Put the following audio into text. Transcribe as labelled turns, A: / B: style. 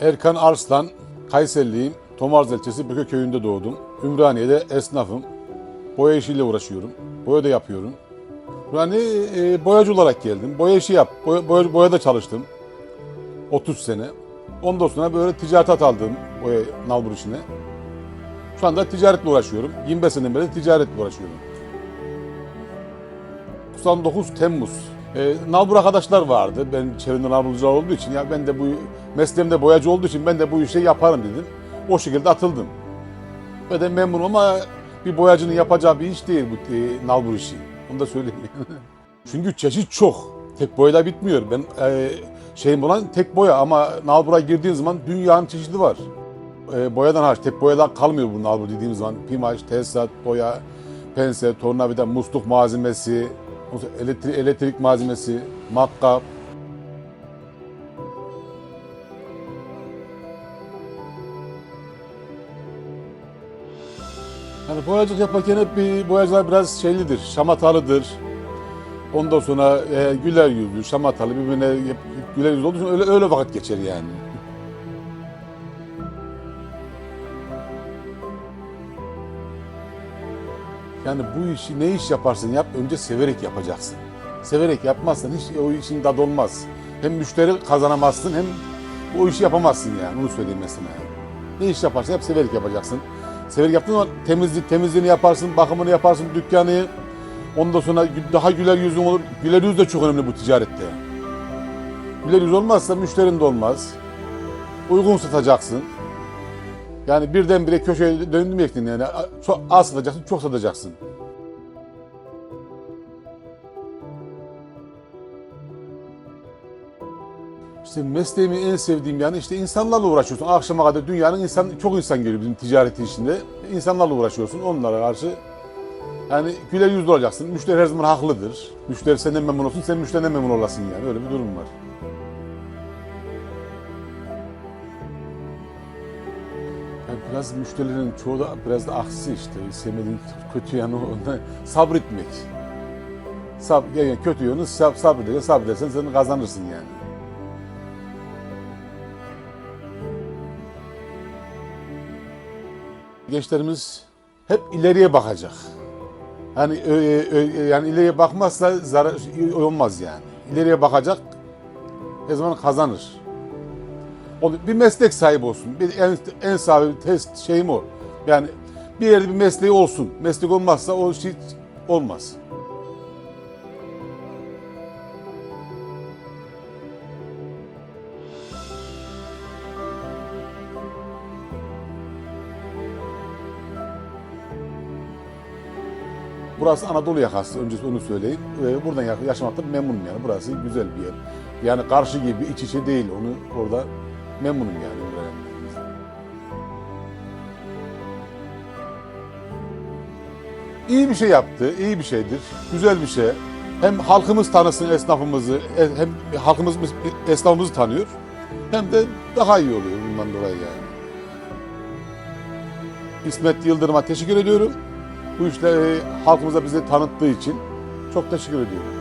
A: Erkan Arslan, Kayserliyim. Tomarz ilçesi Böke köyünde doğdum. Ümraniye'de esnafım. Boya işiyle uğraşıyorum. Boya da yapıyorum. Yani e, boyacı olarak geldim. Boya işi yap. Boya, boya, boyada çalıştım. 30 sene. Ondan sonra böyle ticarete ataldım boya nalbur işine. Şu anda ticaretle uğraşıyorum. 25 seneden beri ticaretle uğraşıyorum. 99 Temmuz. E, nalbur arkadaşlar vardı. Benim çevremde nalburcular olduğu için ya ben de bu mesleğimde boyacı olduğu için ben de bu işi yaparım dedim. O şekilde atıldım. Ve de memnunum ama bir boyacının yapacağı bir iş değil bu e, nalbur işi. Onu da söyleyeyim. Çünkü çeşit çok. Tek boyayla bitmiyor. Ben e, şeyim olan tek boya ama nalbura girdiğin zaman dünyanın çeşidi var. E, boyadan hariç tek boyadan kalmıyor bu nalbur dediğimiz zaman. Pimaj, tesisat, boya, pense, tornavida, musluk malzemesi, elektrik, elektrik malzemesi, matkap. Yani boyacılık yaparken hep bir boyacılar biraz şeylidir, şamatalıdır. Ondan sonra e, güler yüzlü, şamatalı, birbirine hep güler yüzlü olduğu için öyle, öyle vakit geçer yani. Yani bu işi ne iş yaparsın yap önce severek yapacaksın. Severek yapmazsan hiç o işin tadı olmaz. Hem müşteri kazanamazsın hem o işi yapamazsın yani onu söyleyeyim mesela. Ne iş yaparsan hep severek yapacaksın. Severek yaptığın zaman temizlik, temizliğini yaparsın, bakımını yaparsın, dükkanı. Ondan sonra daha güler yüzün olur. Güler yüz de çok önemli bu ticarette. Güler yüz olmazsa müşterin de olmaz. Uygun satacaksın. Yani birdenbire köşeye döndürmeyeceksin yani. Çok az satacaksın, çok satacaksın. İşte mesleğimi en sevdiğim yani işte insanlarla uğraşıyorsun. Akşama kadar dünyanın insan çok insan geliyor bizim ticareti işinde. İnsanlarla uğraşıyorsun. Onlara karşı yani güler yüzlü olacaksın. Müşteri her zaman haklıdır. Müşteri senden memnun olsun, sen müşteriden memnun olasın yani. Öyle bir durum var. Biraz müşterilerin çoğu da biraz da aksi işte. Sevmediğin kötü yanı ondan sabretmek. Sab, yani kötü yönü sab, sabredersen, sabredersen sen kazanırsın yani. Gençlerimiz hep ileriye bakacak. Yani ö- ö- yani ileriye bakmazsa zarar olmaz yani. İleriye bakacak, her zaman kazanır. Bir meslek sahibi olsun. Bir en, en sahibi test şeyim o. Yani bir yerde bir mesleği olsun. Meslek olmazsa o şey olmaz. Burası Anadolu yakası, öncesi onu söyleyeyim. Ve buradan ya- yaşamaktan memnunum yani. Burası güzel bir yer. Yani karşı gibi iç içe değil, onu orada memnunum yani. İyi bir şey yaptı, iyi bir şeydir, güzel bir şey. Hem halkımız tanısın esnafımızı, e- hem halkımız esnafımızı tanıyor. Hem de daha iyi oluyor bundan dolayı yani. İsmet Yıldırım'a teşekkür ediyorum bu işleri halkımıza bize tanıttığı için çok teşekkür ediyorum.